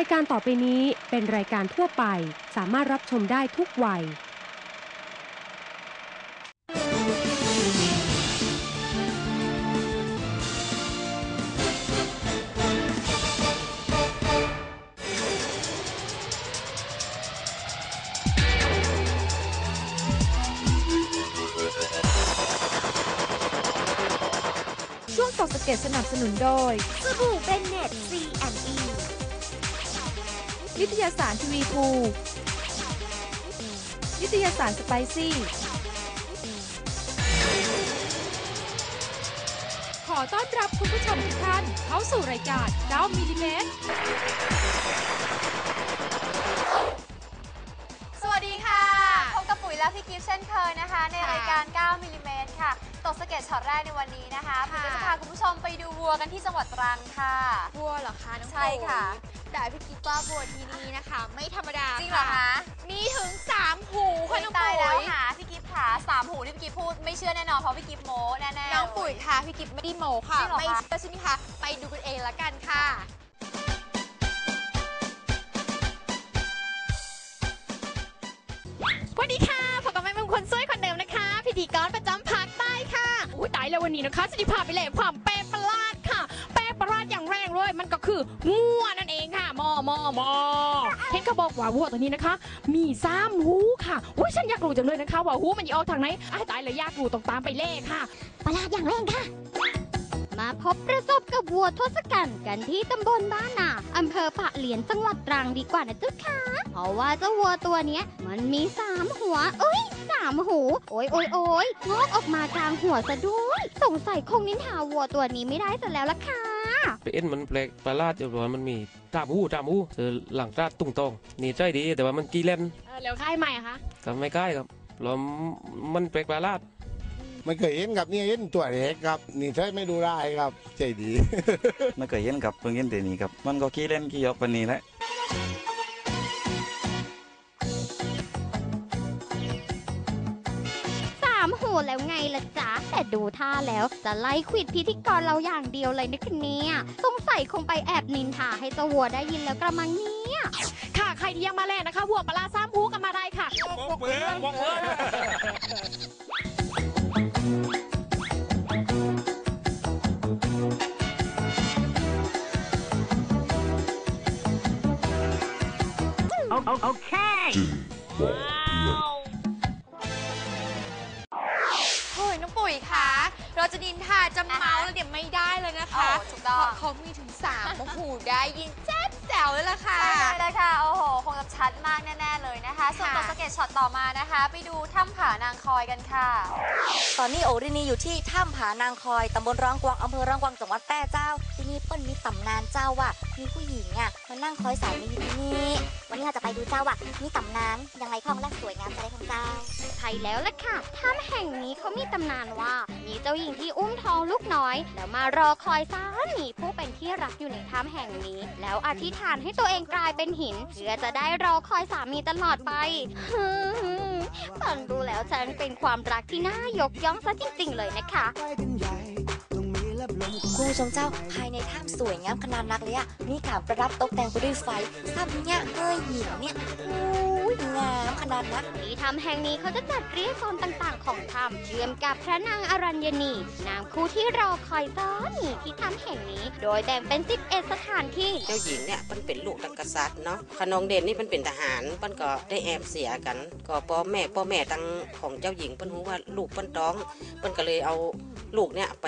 ายการต่อไปนี้เป็นรายการทั่วไป สามารถรับชมได้ทุกวัย ช่วงตกสะเก็ดสนับสนุนโดย สบู่เบนเน็ต C&E นิตยสารทีวีภูนิตยสารสไปซี่ ขอต้อนรับคุณผู้ชมทุกท่านเข้าสู่รายการ9มิลลิเมตร ตกสะเก็ตช็อตแรกในวันนี้นะคะปุ๋ยก็จะพาคุณผู้ชมไปดูวัวกันที่จังหวัดตรังค่ะ บัวเหรอคะน้องใช่ค่ะปุ๋ยแต่พี่กิ๊ฟว่าบัวที่นี่นะคะ ไม่ธรรมดาจริงเหรอคะมีถึง 3 หูค่ะน้องตายปุ๋แล้วยค่ะพี่กิฟต์ค่ะสามหูที่พี่กิฟต์พูดไม่เชื่อแน่นอนเพราะพี่กิฟต์โม้แน่ๆน้องปุ๋ยค่ะพี่กิ๊ฟไม่ได้โมค่ะจริงเหรอคะ ไม่เชื่อใช่ไหมคะไปดูกันเองละกัน แล้ววันนี้นะคะจะพาไปเล่ความแปลกประหลาดค่ะ แปลกประหลาดอย่างแรงเลย มันก็คืองัวนั่นเองค่ะมอมอมอเห็นเขาบอกว่าวัวตัวนี้นะคะ มีซ้ำหูค่ะอุ้ยฉันอยากรู้จังเลยนะคะ ว่าหูมันจะออกทางไหนอ้ายตายเลยอยากรู้ต้องตามไปเล่ค่ะ ประหลาดอย่างแรงค่ะ มาพบประสบกับวัวทศกัณฐ์กันที่ตำบลบ้านนาอำเภอปะเหลียนจังหวัดตรังดีกว่านะเจ้าค่ะเพราะว่าเจ้าวัวตัวเนี้ย มันมีสามหัว เอ้ยสามหู โอ้ยโอ้ยโอ้ยงอกออกมากลางหัวซะด้วย สงสัยคงนินทาวัวตัวนี้ไม่ได้ซะแล้วล่ะค่ะไปเอ็นมันแปลกประหลาดอยู่ว่ามันมีตามหูตามหูเจอหลังตาตุ้งตองนี่ใจดีแต่ว่ามันกี่เล่นเออแล้วค่ายใหม่คะก็ไม่ใกล้ครับแล้วมันแปลกประหลาด ไม่เคยเห็นครับนี่เห็นตัวเล็กครับ นี่ใช่ไม่ดูได้ครับ ใจดี ไม่เคยเห็นกับเพิ่งเห็นแต่นี้ครับมันก็ขี้เล่นขี้ยอกปานนี้แหละสามหูแล้วไงล่ะจ๊ะแต่ดูท่าแล้วจะไล่ควิดพิธีกรเราอย่างเดียวเลยนะคะเนี่ยสงสัยคงไปแอบนินทาให้เจ้าวัวได้ยินแล้วกระมังเนี่ย ค่ะ ใครที่ยังมาเล่นนะคะวัวประหลาดสามหูกันมาได้ค่ะเเราจะดินทาจะเมาส์แล้วเดี๋ยวไม่ได้เลยนะคะโอ้ถูกต้อง เพราะเขามีถึง3หูได้ยินแจ๊ดแจ๋วเลยล่ะค่ะ ใช่เลยค่ะ โอ้โหคงจะ ชัดมากแน่ๆเลยนะคะ ส่วนตค่ะกสะเก็ตช็อตต่อมานะคะ ไปดูถ้ำผานางคอยกันค่ะ ตอนนี้โอรินีอยู่ที่ถ้ำผานางคอยตำบลร้องกวางอำเภอร้องกวางจังหวัดแต้เจ้า ที่นี่เปิ้ลมีตำนานเจ้าว่ามีผู้หญิงอะมานั่งคอยสายมีอยู่ที่นี่ วันนี้เราจะไปดูเจ้าว่ามีตำนานยังไงคล่องและสวยงามจะได้ของเจ้าใช่แล้วล่ะค่ะถ้ำแห่งนี้เขามีตำนานว่ามีเจ้าหญิงที่อุ้มท้องลูกน้อย แล้วมารอคอยสามีผู้เป็นที่รักอยู่ในถ้ำแห่งนี้ แล้วอธิษฐานให้ตัวเองกลายเป็นหินเพื่อจะได้รอคอยสามีตลอดไปฮึ่มฟังดูแล้วฉันเป็นความรักที่น่ายกย่องซะจริง ๆ เลยนะคะ ผู้ชมเจ้าภายในถ้ำสวยงามขนาดนักเลยอะมีการประดับตกแต่งไปด้วยไฟซ้ำเนี่ยเฮ้ยหินเนี่ยอู้ยงามขนาดนักที่ถ้ำแห่งนี้เขาจะจัดเรียกโซนต่างๆ ของถ้ำเชื่อมกับพระนางอรัญญนีนางคู่ที่รอคอยซ้อนหนีที่ถ้ำแห่งนี้ โดยแบ่งเป็น11สถานที่ เจ้าหญิงเนี่ยมันเป็นลูกนักกษัตริย์เนาะขนองเด่นนี่มันเป็นทหารมันก็ได้แอบเสียกัน ก็พ่อแม่พ่อแม่ตั้งของเจ้าหญิงเปิ้นรู้ว่าลูกเปิ้นท้องเปิ้นก็เลยเอา ลูกเนี่ยไป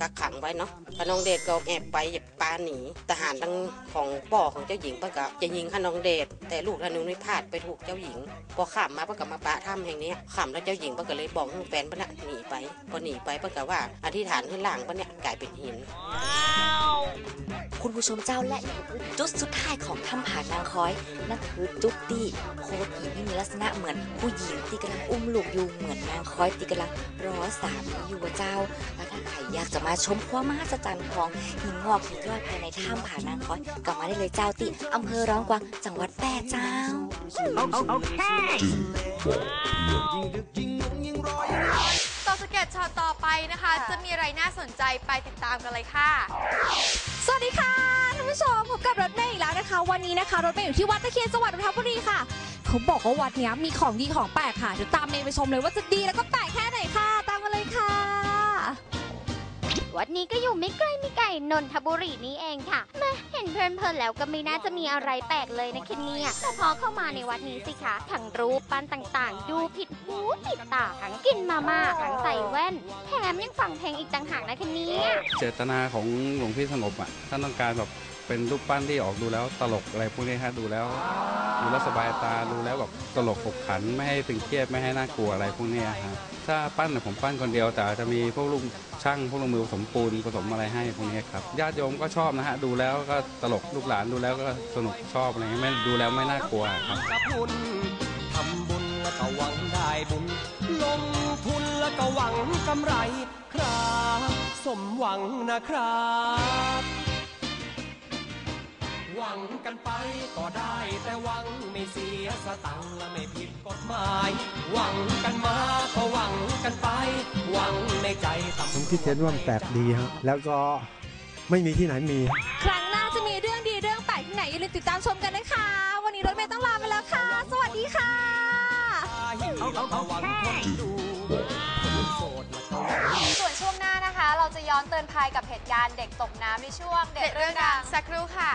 กักขังไว้เนาะขนองเดชก็แอบไปปาหนีทหารทั้งของป่อของเจ้าหญิงเปิ้นก็จะยิงขนองเดชแต่ลูกธนูนี่พลาดไปถูกเจ้าหญิง พอข้ามมาเปิ้นก็มาปะถ้ำแห่งเนี้ยข้ามแล้วเจ้าหญิงเปิ้นก็เลยบอกให้แฟนเปิ้นน่ะหนีไปพอหนีไปเปิ้นก็ว่าอธิษฐานให้ล่างเปิ้นเนี่ยกลายเป็นหิน คุณผู้ชมเจ้าและนี่คือจุดสุดท้ายของถ้ำผานาง คอยนั่นคือจุดที่โคดหินที่มีลักษณะเหมือนผู้หญิงที่กำลังอุ้มลูกอยู่เหมือนนางคอยที่กำลังรอสามีอยู่เจ้าและถ้าใครอยากจะมาชมความมหัศจรรย์ของหินงอกหินย้อยภายในถ้ำผานางคอยก็มาได้เลยเจ้าที่อำเภอร้องกวางจังหวัดแพร่เจ้าต่อสเก็ตช็อตต่อไปนะคะ จะมีอะไรน่าสนใจไปติดตามกันเลยค่ะ สวัสดีค่ะ ผู้ชมพบกับรถเมย์อีกแล้วนะคะ วันนี้นะคะ รถเมย์อยู่ที่วัดตะเคียนจังหวัดนนทบุรีค่ะ เขาบอกว่าวัดเนี้ยมีของดีของแปลกค่ะเดี๋ยวตามเมย์ไปชมเลยว่าจะดีแล้วก็แปลกแค่ไหนค่ะ ตามมาเลยค่ะ วัดนี้ก็อยู่ไม่ไกลไม่ไกลนนทบุรีนี่เองค่ะแมาเห็นเพลินๆแล้วก็ไม่น่าจะมีอะไรแปลกเลยนะคะเนี่ยแต่พอเข้ามาในวัดนี้สิคะทั้งรูปปั้นต่างๆ ดูผิดหูผิดตาทั้งกินมาม่าทั้งใส่แว่น แถมยังฟังเพลงอีกต่างหากนะคะเนี่ย เจตนาของหลวงพี่สงบอะท่านต้องการแบบ เป็นรูปปั้นที่ออกดูแล้วตลกอะไรพวกนี้ฮะดูแล้วดูแล้วสบายตาดูแล้วแบบตลกขบขันไม่ให้ตึงเครียดไม่ให้น่ากลัวอะไรพวกนี้ฮะถ้าปั้นผมปั้นคนเดียวแต่จะมีพวกลุงช่างพวกลงมือผสมปูนผสมอะไรให้พวกนี้ครับญาติโยมก็ชอบนะฮะดูแล้วก็ตลกลูกหลานดูแล้วก็สนุกชอบอะไรไม่ดูแล้วไม่น่ากลัวครับกับบุญทำบุญแล้วก็หวังได้บุญลงทุนแล้วก็หวังกำไรครับ สมหวังนะครับ หวังกันไปก็ได้ แต่หวังไม่เสียสตังค์และไม่ผิดกฎหมาย หวังกันมาก็หวังกันไป หวังในใจต่ำผมคิดเห็นว่ามันแปลกดีครับแล้วก็ไม่มีที่ไหนมี ครั้งหน้าจะมีเรื่องดีเรื่องแปลกที่ไหนอย่าลืมติดตามชมกันนะคะ วันนี้รถเมย์ต้องลาไปแล้วค่ะ สวัสดีค่ะส่ อนเตือนภัยกับเหตุการณ์เด็กตกน้ำในช่วงเด็กเรื่องดังสักครู่ค่ะ